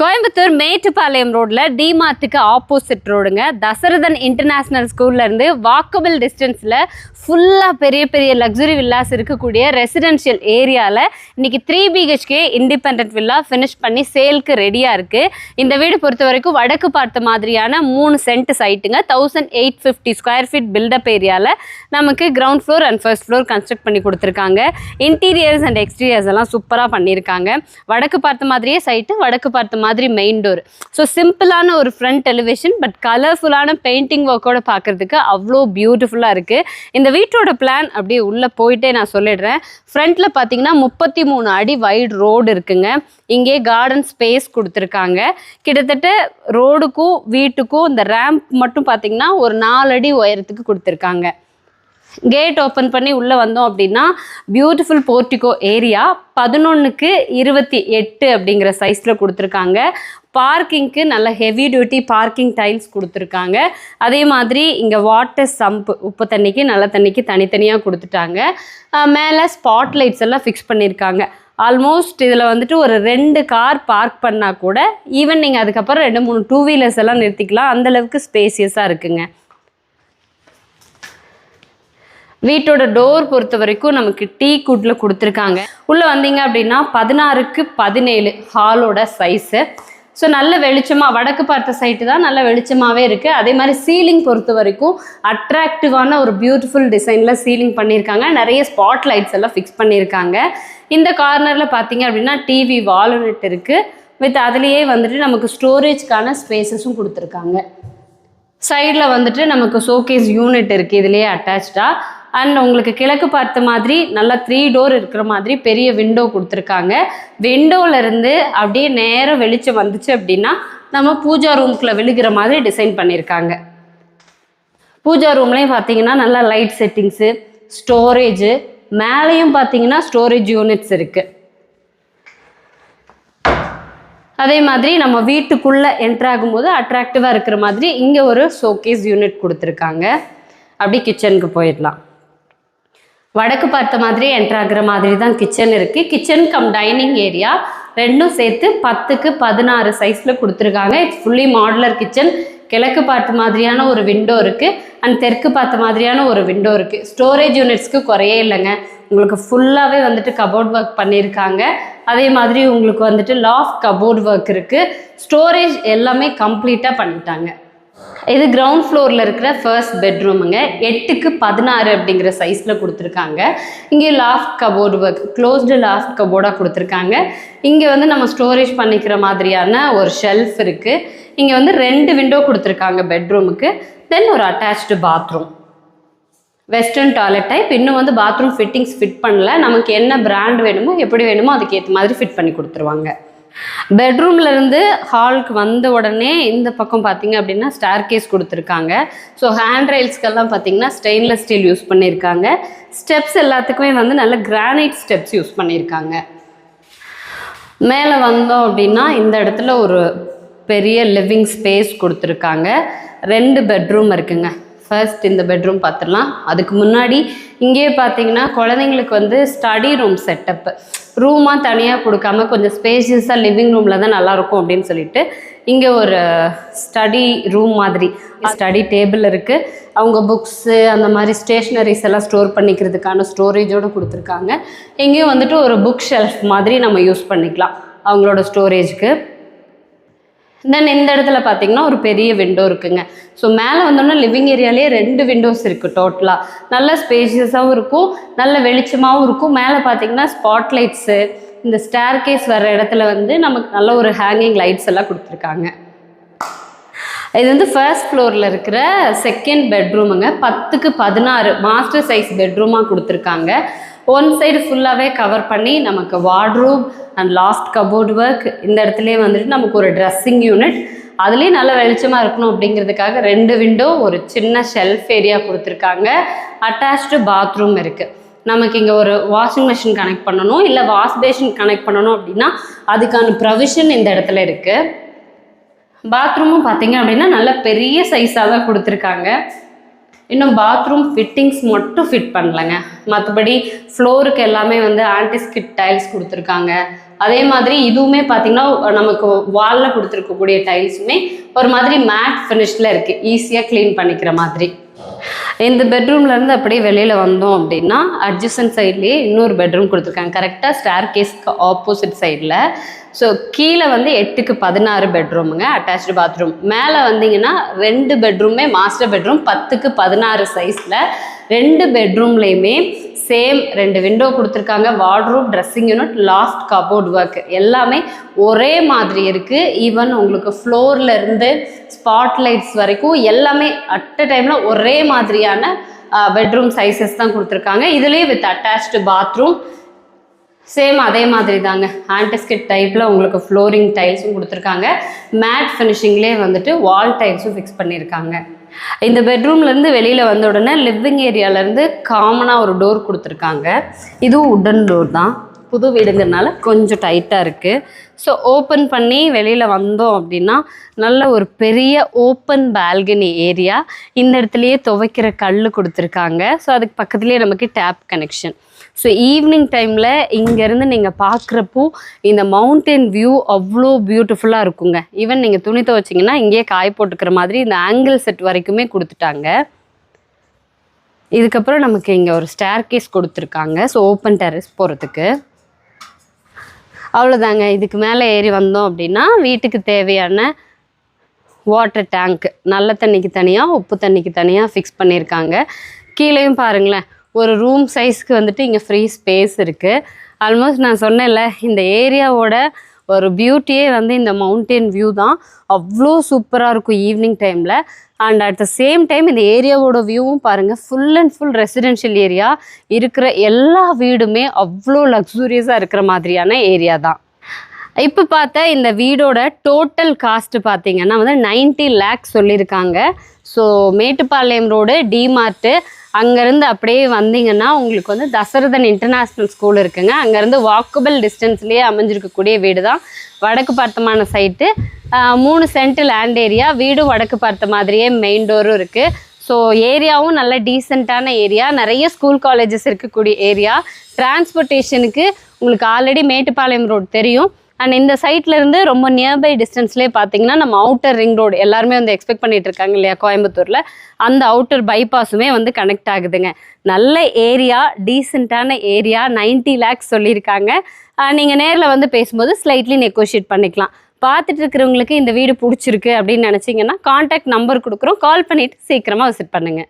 கோயம்புத்தூர் மேட்டுப்பாளையம் ரோட்ல டிமார்ட்டுக்கு ஆப்போசிட் ரோடுங்க. தசரதன் இன்டர்நேஷனல் ஸ்கூல்ல இருந்து வாக்கபிள் டிஸ்டன்ஸ்ல ஃபுல்லா பெரிய பெரிய லக்ஸுரி வில்லாஸ் இருக்கக்கூடிய ரெசிடென்ஷியல் ஏரியால இன்னைக்கு three BHK independent villa finish பண்ணி சேல்க்கு ரெடியா இருக்கு. இந்த வீடு பொறுத்த வரைக்கும் வடக்கு பார்த்த மாதிரியான மூணு cent சைட்டுங்க thousand eight fifty square feet built up ஏரியால நமக்கு ground floor and first floor construct பண்ணி கொடுத்துருக்காங்க. இன்டீரியர்ஸ் அண்ட் எக்ஸ்டீரியர்ஸ் எல்லாம் சூப்பராக பண்ணியிருக்காங்க. வடக்கு பார்த்த மாதிரியே சைட்டு வடக்கு பார்த்த மாதிரி மெயின் டோர் ஸோ சிம்பிளான ஒரு ஃப்ரண்ட் எலிவேஷன் பட் கலர்ஃபுல்லான பெயிண்டிங் ஒர்க்கோட பார்க்கறதுக்கு அவ்வளோ பியூட்டிஃபுல்லாக இருக்குது இந்த வீட்டோட பிளான் அப்படியே உள்ளே போயிட்டே நான் சொல்லிடுறேன். ஃப்ரண்ட்டில் பார்த்தீங்கன்னா முப்பத்தி மூணு அடி வைட் ரோடு இருக்குங்க. இங்கே கார்டன் ஸ்பேஸ் கொடுத்துருக்காங்க. கிட்டத்தட்ட ரோடுக்கும் வீட்டுக்கும் இந்த ரேம்ப் மட்டும் பார்த்தீங்கன்னா ஒரு நாலு அடி உயரத்துக்கு கொடுத்துருக்காங்க. கேட் ஓப்பன் பண்ணி உள்ளே வந்தோம் அப்படின்னா பியூட்டிஃபுல் போர்ட்டிகோ ஏரியா பதினொன்றுக்கு இருபத்தி எட்டு அப்படிங்கிற சைஸில் கொடுத்துருக்காங்க. பார்க்கிங்க்கு நல்ல ஹெவி டியூட்டி பார்க்கிங் டைல்ஸ் கொடுத்துருக்காங்க. அதே மாதிரி இங்கே வாட்டர் சம்ப் உப்பு தண்ணிக்கு நல்ல தண்ணிக்கு தனித்தனியாக கொடுத்துட்டாங்க. மேலே ஸ்பாட் லைட்ஸ் எல்லாம் ஃபிக்ஸ் பண்ணியிருக்காங்க ஆல்மோஸ்ட் இதில் வந்துட்டு ஒரு ரெண்டு கார் பார்க் பண்ணால் கூட ஈவன் நீங்கள் அதுக்கப்புறம் ரெண்டு மூணு டூ வீலர்ஸ் எல்லாம் நிறுத்திக்கலாம். அந்தளவுக்கு ஸ்பேசியஸாக இருக்குங்க. வீட்டோட டோர் பொறுத்த வரைக்கும் நமக்கு டீ குட்டில் கொடுத்துருக்காங்க. உள்ளே வந்தீங்க அப்படின்னா பதினாறுக்கு பதினேழு ஹாலோட சைஸு ஸோ நல்ல வெளிச்சமாக வடக்கு பார்த்த சைட்டு தான் நல்ல வெளிச்சமாகவே இருக்குது அதே மாதிரி சீலிங் பொறுத்த வரைக்கும் அட்ராக்டிவான ஒரு பியூட்டிஃபுல் டிசைனில் சீலிங் பண்ணியிருக்காங்க. நிறைய ஸ்பாட் லைட்ஸ் எல்லாம் ஃபிக்ஸ் பண்ணியிருக்காங்க. இந்த கார்னரில் பார்த்தீங்க அப்படின்னா டிவி வால்நெட் இருக்குது வித் அதுலேயே வந்துட்டு நமக்கு ஸ்டோரேஜ்க்கான ஸ்பேசஸும் கொடுத்துருக்காங்க. சைடில் வந்துட்டு நமக்கு ஷோகேஸ் யூனிட் இருக்குது இதுலேயே அட்டாச்சாக அண்ட் உங்களுக்கு கிழக்கு பார்த்த மாதிரி நல்லா த்ரீ டோர் இருக்கிற மாதிரி பெரிய விண்டோ கொடுத்துருக்காங்க. விண்டோவிலேருந்து அப்படியே நேரம் வெளிச்சம் வந்துச்சு அப்படின்னா நம்ம பூஜா ரூம்குள்ளே விழுகிற மாதிரி டிசைன் பண்ணியிருக்காங்க. பூஜா ரூம்லேயும் பார்த்தீங்கன்னா நல்லா லைட் செட்டிங்ஸு ஸ்டோரேஜு மேலேயும் பார்த்தீங்கன்னா ஸ்டோரேஜ் யூனிட்ஸ் இருக்குது அதே மாதிரி நம்ம வீட்டுக்குள்ளே என்ட்ரு ஆகும்போது அட்ராக்டிவாக இருக்கிற மாதிரி இங்கே ஒரு ஷோகேஸ் யூனிட் கொடுத்துருக்காங்க. அப்படி கிச்சனுக்கு போயிடலாம். வடக்கு பார்த்த மாதிரி என்ட்ரு ஆகுற மாதிரி தான் கிச்சன் இருக்குது கிச்சன் கம் டைனிங் ஏரியா ரெண்டும் சேர்த்து பத்துக்கு பதினாறு சைஸில் கொடுத்துருக்காங்க. இட்ஸ் ஃபுல்லி மாடுலர் கிச்சன் கிழக்கு பார்த்த மாதிரியான ஒரு விண்டோ இருக்குது அண்ட் தெற்கு பார்த்த மாதிரியான ஒரு விண்டோ இருக்குது ஸ்டோரேஜ் யூனிட்ஸ்க்கு குறையே இல்லைங்க. உங்களுக்கு ஃபுல்லாகவே வந்துட்டு கபோர்ட் ஒர்க் பண்ணியிருக்காங்க. அதே மாதிரி உங்களுக்கு வந்துட்டு லாஃப் கபோர்ட் ஒர்க் இருக்குது ஸ்டோரேஜ் எல்லாமே கம்ப்ளீட்டாக பண்ணிட்டாங்க. இது கிரவுண்ட் ஃப்ளோரில் இருக்கிற ஃபர்ஸ்ட் பெட்ரூமுங்க எட்டுக்கு பதினாறு அப்படிங்கிற சைஸில் கொடுத்துருக்காங்க. இங்கே loft cupboard work closed loft கபோர்டாக கொடுத்துருக்காங்க. இங்கே வந்து நம்ம ஸ்டோரேஜ் பண்ணிக்கிற மாதிரியான ஒரு ஷெல்ஃப் இருக்குது இங்கே வந்து ரெண்டு விண்டோ கொடுத்துருக்காங்க பெட்ரூமுக்கு தென் ஒரு attached bathroom western toilet type இன்னும் வந்து பாத்ரூம் ஃபிட்டிங்ஸ் ஃபிட் பண்ணல. நமக்கு என்ன பிராண்ட் வேணுமோ எப்படி வேணுமோ அதுக்கேற்ற மாதிரி ஃபிட் பண்ணி கொடுத்துருவாங்க. பெட்ரூம்லேருந்து ஹாலுக்கு வந்த உடனே இந்த பக்கம் பார்த்தீங்க அப்படின்னா ஸ்டார் கேஸ் கொடுத்துருக்காங்க. ஸோ ஹேண்ட் ரைல்ஸ்க்கெல்லாம் பார்த்தீங்கன்னா ஸ்டெயின்லெஸ் ஸ்டீல் யூஸ் பண்ணியிருக்காங்க ஸ்டெப்ஸ் எல்லாத்துக்குமே வந்து நல்ல கிரானைட் ஸ்டெப்ஸ் யூஸ் பண்ணியிருக்காங்க மேலே வந்தோம் அப்படின்னா இந்த இடத்துல ஒரு பெரிய லிவிங் ஸ்பேஸ் கொடுத்துருக்காங்க. ரெண்டு பெட்ரூம் இருக்குங்க. ஃபர்ஸ்ட் இந்த பெட்ரூம் பார்த்துடலாம் அதுக்கு முன்னாடி இங்கேயே பார்த்தீங்கன்னா குழந்தைங்களுக்கு வந்து ஸ்டடி ரூம் செட்டப்பு ரூமாக தனியாக கொடுக்காம கொஞ்சம் ஸ்பேஷியஸாக லிவிங் ரூமில் தான் நல்லாயிருக்கும் அப்படின்னு சொல்லிட்டு இங்கே ஒரு ஸ்டடி ரூம் மாதிரி ஸ்டடி டேபிள் இருக்குது அவங்க புக்ஸு அந்த மாதிரி ஸ்டேஷ்னரிஸ் எல்லாம் ஸ்டோர் பண்ணிக்கிறதுக்கான ஸ்டோரேஜோடு கொடுத்துருக்காங்க. இங்கேயும் வந்துட்டு ஒரு புக் ஷெல்ஃப் மாதிரி நம்ம யூஸ் பண்ணிக்கலாம். அவங்களோட ஸ்டோரேஜ்க்கு தென் இந்த இடத்துல பார்த்தீங்கன்னா ஒரு பெரிய விண்டோ இருக்குங்க. ஸோ மேலே வந்தோன்னா லிவிங் ஏரியாலேயே ரெண்டு விண்டோஸ் இருக்குது டோட்டலாக நல்ல ஸ்பேஷியஸாகவும் இருக்கும் நல்ல வெளிச்சமாகவும் இருக்கும். மேலே பார்த்தீங்கன்னா ஸ்பாட் லைட்ஸு இந்த ஸ்டேர் கேஸ் வர இடத்துல வந்து நமக்கு நல்ல ஒரு ஹேங்கிங் லைட்ஸ் எல்லாம் கொடுத்துருக்காங்க. இது வந்து ஃபர்ஸ்ட் ஃப்ளோரில் இருக்கிற செகண்ட் பெட்ரூமுங்க பத்துக்கு பதினாறு மாஸ்டர் சைஸ் பெட்ரூமாக கொடுத்துருக்காங்க. ஒன் சைடு ஃபுல்லாகவே கவர் பண்ணி நமக்கு wardrobe and loft cupboard work இந்த இடத்துலேயே வந்துட்டு நமக்கு ஒரு ட்ரெஸ்ஸிங் யூனிட் அதுலேயும் நல்ல வெளிச்சமாக இருக்கணும் அப்படிங்கிறதுக்காக ரெண்டு விண்டோ ஒரு சின்ன ஷெல்ஃப் ஏரியா கொடுத்துருக்காங்க. அட்டாச்டு பாத்ரூம் இருக்குது நமக்கு இங்கே ஒரு வாஷிங் மிஷின் கனெக்ட் பண்ணணும் இல்லை வாஷ் பேஷின் கனெக்ட் பண்ணணும் அப்படின்னா அதுக்கான ப்ரொவிஷன் இந்த இடத்துல இருக்குது பாத்ரூமும் பார்த்தீங்க அப்படின்னா நல்ல பெரிய சைஸாக தான் கொடுத்துருக்காங்க. இன்னும் பாத்ரூம் ஃபிட்டிங்ஸ் மட்டும் ஃபிட் பண்ணலங்க. மற்றபடி ஃப்ளோருக்கு எல்லாமே வந்து ஆன்டிஸ்கிட் டைல்ஸ் கொடுத்துருக்காங்க. அதே மாதிரி இதுவுமே பார்த்தீங்கன்னா நமக்கு வாலில் கொடுத்துருக்கக்கூடிய டைல்ஸுமே ஒரு மாதிரி மேட் ஃபினிஷில் இருக்குது ஈஸியாக க்ளீன் பண்ணிக்கிற மாதிரி. இந்த பெட்ரூம்லேருந்து அப்படியே வெளியில் வந்தோம் அப்படின்னா அட்ஜசன் சைட்லேயே இன்னொரு பெட்ரூம் கொடுத்துருக்காங்க. கரெக்டாக ஸ்டார் கேஸ்க்கு ஆப்போசிட் சைடில் ஸோ கீழே வந்து எட்டுக்கு பதினாறு பெட்ரூமுங்க அட்டாச்சு பாத்ரூம் மேலே வந்தீங்கன்னா ரெண்டு பெட்ரூமே மாஸ்டர் பெட்ரூம் பத்துக்கு பதினாறு சைஸில் ரெண்டு பெட்ரூம்லேயுமே சேம் ரெண்டு விண்டோ கொடுத்துருக்காங்க wardrobe dressing unit loft cupboard work எல்லாமே ஒரே மாதிரி இருக்குது ஈவன் உங்களுக்கு ஃப்ளோர்லேருந்து ஸ்பாட்லைட்ஸ் ஸ்பாட் லைட்ஸ் வரைக்கும் எல்லாமே அட் அ டைமில் ஒரே மாதிரியான பெட்ரூம் சைஸஸ் தான் கொடுத்துருக்காங்க. இதுலேயே வித் அட்டாச்டு பாத்ரூம் சேம் அதே மாதிரி தாங்க. ஆன்டிஸ்கிட் டைப்பில் உங்களுக்கு ஃப்ளோரிங் டைல்ஸும் கொடுத்துருக்காங்க. மேட் ஃபினிஷிங்லேயே வந்துட்டு வால் டைல்ஸும் ஃபிக்ஸ் பண்ணியிருக்காங்க இந்த பெட்ரூம்லேருந்து வெளியில் வந்த உடனே லிவிங் ஏரியாவிலேருந்து காமனாக ஒரு டோர் கொடுத்துருக்காங்க. இதுவும் உட்டன் டோர் தான். புது வீடுங்கிறனால கொஞ்சம் டைட்டாக இருக்குது ஸோ ஓப்பன் பண்ணி வெளியில் வந்தோம் அப்படின்னா நல்ல ஒரு பெரிய ஓப்பன் பால்கனி ஏரியா இந்த இடத்துலையே துவைக்கிற கல் கொடுத்துருக்காங்க. ஸோ அதுக்கு பக்கத்துலேயே நமக்கு டேப் கனெக்ஷன் ஸோ ஈவினிங் டைமில் இங்கேருந்து நீங்கள் பார்க்குறப்போ இந்த மவுண்டன் வியூ அவ்வளோ பியூட்டிஃபுல்லாக இருக்குங்க. ஈவன் நீங்கள் துணி துவைச்சிங்கன்னா இங்கேயே காய் போட்டுக்கிற மாதிரி இந்த ஆங்கிள் செட் வரைக்குமே கொடுத்துட்டாங்க. இதுக்கப்புறம் நமக்கு இங்கே ஒரு ஸ்டேர் கேஸ் கொடுத்துருக்காங்க. ஸோ ஓப்பன் டெரஸ் போகிறதுக்கு அவ்வளோதாங்க இதுக்கு மேலே ஏறி வந்தோம் அப்படின்னா வீட்டுக்கு தேவையான வாட்டர் டேங்க் நல்ல தண்ணிக்கு தனியாக உப்பு தண்ணிக்கு தனியாக ஃபிக்ஸ் பண்ணியிருக்காங்க கீழேயும் பாருங்களேன் ஒரு ரூம் சைஸ்க்கு வந்துட்டு இங்கே ஃப்ரீ ஸ்பேஸ் இருக்குது ஆல்மோஸ்ட் நான் சொன்னேன்ல இந்த ஏரியாவோட ஒரு பியூட்டியே வந்து இந்த மவுண்டன் வியூ தான். அவ்வளோ சூப்பராக இருக்கும் ஈவினிங் டைமில் and at the same time இந்த ஏரியாவோட வியூவும் பாருங்கள் full and full residential area இருக்கிற எல்லா வீடுமே அவ்வளோ லக்ஸூரியஸாக இருக்கிற மாதிரியான ஏரியா தான். இப்போ பார்த்த இந்த வீடோட டோட்டல் காஸ்ட் பார்த்தீங்கன்னா வந்து 90 லேக்ஸ் சொல்லியிருக்காங்க. ஸோ மேட்டுப்பாளையம் ரோடு டிமார்ட்டு அங்கேருந்து அப்படியே வந்தீங்கன்னா உங்களுக்கு வந்து தசரதன் இன்டர்நேஷ்னல் ஸ்கூல் இருக்குங்க. அங்கேருந்து வாக்கபிள் டிஸ்டன்ஸ்லேயே அமைஞ்சிருக்கக்கூடிய வீடு தான் வடக்கு பார்த்தமான சைட்டு மூணு சென்ட் லேண்ட் ஏரியா வீடும் வடக்கு பார்த்த மாதிரியே மெயின் டோரும் இருக்குது ஸோ ஏரியாவும் நல்ல டீசெண்டான ஏரியா நிறைய ஸ்கூல் காலேஜஸ் இருக்கக்கூடிய ஏரியா டிரான்ஸ்போர்ட்டேஷனுக்கு உங்களுக்கு ஆல்ரெடி மேட்டுப்பாளையம் ரோடு தெரியும். அண்ட் இந்த சைட்லேருந்து ரொம்ப நியர்பை டிஸ்டன்ஸ்லேயே பார்த்தீங்கன்னா நம்ம அவுட்டர் ரிங் ரோடு எல்லாருமே வந்து எக்ஸ்பெக்ட் பண்ணிட்டு இருக்காங்க இல்லையா கோயம்புத்தூரில்? அந்த அவுட்டர் பைபாஸுமே வந்து கனெக்ட் ஆகுதுங்க. நல்ல ஏரியா டீசெண்டான ஏரியா 90 லேக்ஸ் சொல்லியிருக்காங்க. நீங்கள் நேரில் வந்து பேசும்போது ஸ்லைட்லி நெகோஷியேட் பண்ணிக்கலாம். பார்த்துட்டு இருக்கிறவங்களுக்கு இந்த வீடு பிடிச்சிருக்கு அப்படின்னு நினச்சிங்கன்னா காண்டாக்ட் நம்பர் கொடுக்குறோம். கால் பண்ணிவிட்டு சீக்கிரமாக விசிட் பண்ணுங்கள்